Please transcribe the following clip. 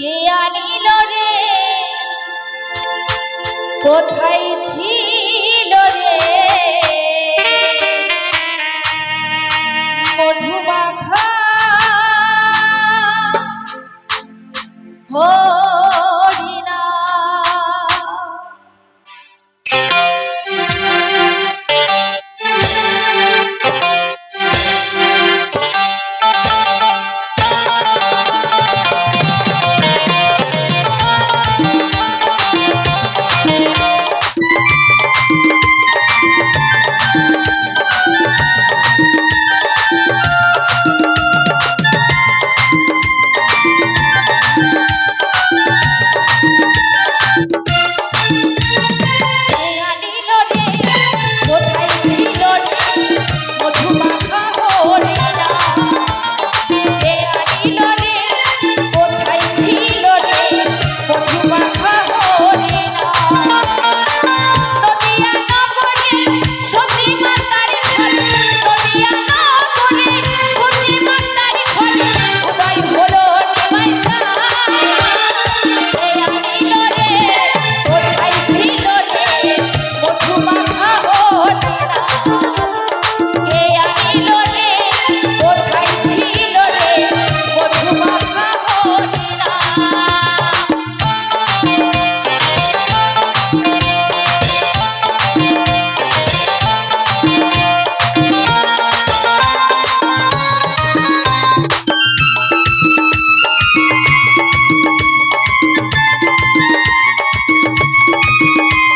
কে আনিল রে? কোথায় ছিল Thank you.